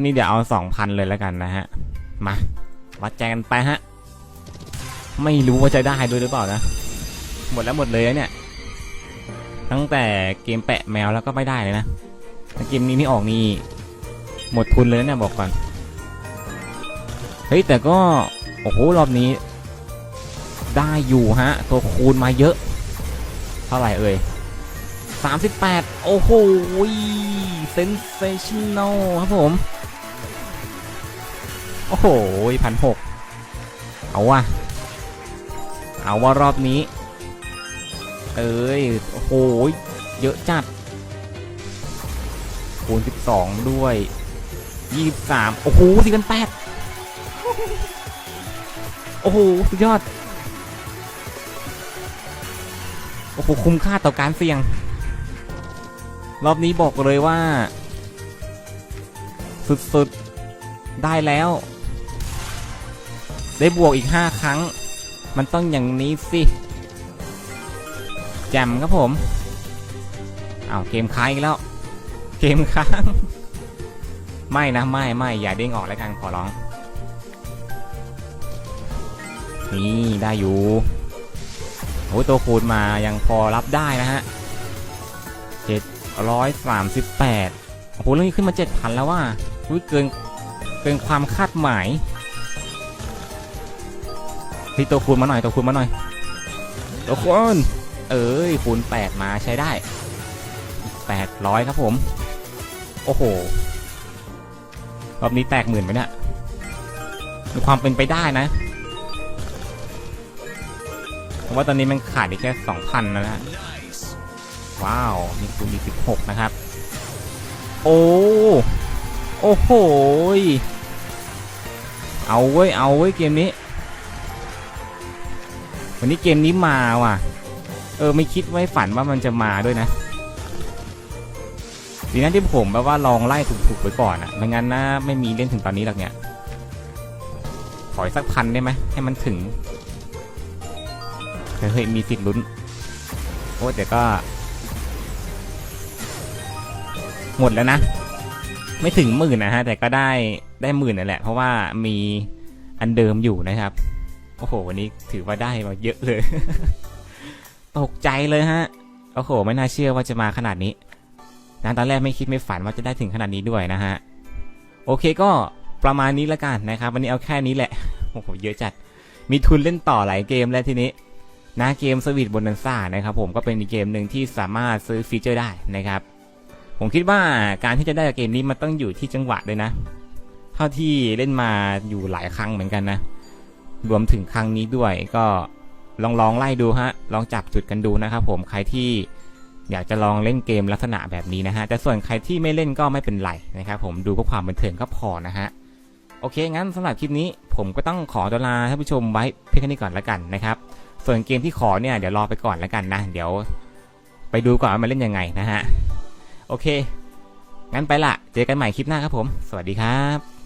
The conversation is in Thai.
นี่เดี๋ยวเอาสองพันเลยแล้วกันนะฮะ มาวัดใจกันไปฮะ ไม่รู้ว่าจะได้ด้วยหรือเปล่านะ หมดแล้วหมดเลยเนี่ย ตั้งแต่เกมแปะแมวแล้วก็ไม่ได้เลยนะเกมนี้นี่ออกนี่หมดทุนเลยนะเนี่ยบอกก่อน เฮ้ยแต่ก็ โอ้โหรอบนี้ ได้อยู่ฮะ ตัวคูณมาเยอะ เท่าไหร่เอ่ย38 โอ้โหเซนเซชันแนลครับผม โอ้โหพันหกเอาว่ะ เอาว่ารอบนี้ เอ้ย โอ้โห เยอะจัด คูณ 12 ด้วย 23 โอ้โหสี่พันแปดโอ้โห สุดยอด โอ้โห คุ้มค่าต่อการเสี่ยง รอบนี้บอกเลยว่า สุดๆ ได้แล้ว ได้บวกอีก 5 ครั้ง มันต้องอย่างนี้สิแจมครับผมเอาเกมค้างอีกแล้ว เกมค้าง ไม่นะไม่ไม่อย่าเด้งออกแล้วกันขอร้อง นี่ได้อยู่โอ้ตัวคูณมายังพอรับได้นะฮะเจ็ดร้อยสามสิบแปดโอ้โหเรื่องนี้ขึ้นมาเจ็ดพันแล้วว่าเกินเกินความคาดหมาย พี่ตัวคูณมาหน่อยตัวคูณมาหน่อยตัวคูณเอ้ยคูณแปดมาใช้ได้แปดร้อยครับผม โอ้โหรอบนี้แตกหมื่นไหมเนี่ยมีความเป็นไปได้นะผมว่าตอนนี้มันขาดอีกแค่สองพันแล้วนะว้าวมีคูณอีกสิบหกนะครับ โอ้โอ้โหเอาเว้ย เอาเว้ย เกมนี้ วันนี้เกมนี้มาว่ะ เออไม่คิดไว้ฝันว่ามันจะมาด้วยนะ ดีนะที่ผมแบบว่าลองไล่ถูกๆไปก่อนอะไม่งั้นนะไม่มีเล่นถึงตอนนี้หรอกเนี่ย ขออีกสักพันได้ไหมให้มันถึง เฮ้ยมีสิทธิ์ลุ้น โอ้แต่ก็ หมดแล้วนะ ไม่ถึงหมื่นนะฮะ แต่ก็ได้ได้หมื่นนั่นแหละ เพราะว่ามีอันเดิมอยู่นะครับ โอ้โห วันนี้ถือว่าได้มาเยอะเลย ตกใจเลยฮะ โอ้โห ไม่น่าเชื่อว่าจะมาขนาดนี้นะตอนแรกไม่คิดไม่ฝันว่าจะได้ถึงขนาดนี้ด้วยนะฮะ โอเคก็ประมาณนี้ละกันนะครับ วันนี้เอาแค่นี้แหละ โอ้โห เยอะจัด มีทุนเล่นต่อหลายเกมแล้วทีนี้นะเกมสวิตบนนันซ่านะครับผมก็เป็นอีกเกมหนึ่งที่สามารถซื้อฟีเจอร์ได้นะครับ ผมคิดว่าการที่จะได้เกมนี้มันต้องอยู่ที่จังหวะด้วยนะ เท่าที่เล่นมาอยู่หลายครั้งเหมือนกันนะ รวมถึงครั้งนี้ด้วยก็ลองลองไล่ดูฮะ ลองจับจุดกันดูนะครับผมใครที่อยากจะลองเล่นเกมลักษณะแบบนี้นะฮะแต่ส่วนใครที่ไม่เล่นก็ไม่เป็นไรนะครับผมดูเพื่อความบันเทิงก็พอนะฮะโอเค งั้นสำหรับคลิปนี้ผมก็ต้องขอตัวลาท่านผู้ชมไว้เพียงแค่นี้ก่อนล้วกันนะครับ ส่วนเกมที่ขอเนี่ยเดี๋ยวรอไปก่อนล้วกันนะ เดี๋ยวไปดูก่อนว่ามันเล่นยังไงนะฮะ โอเค งั้นไปละ เจอกันใหม่คลิปหน้าครับผม สวัสดีครับ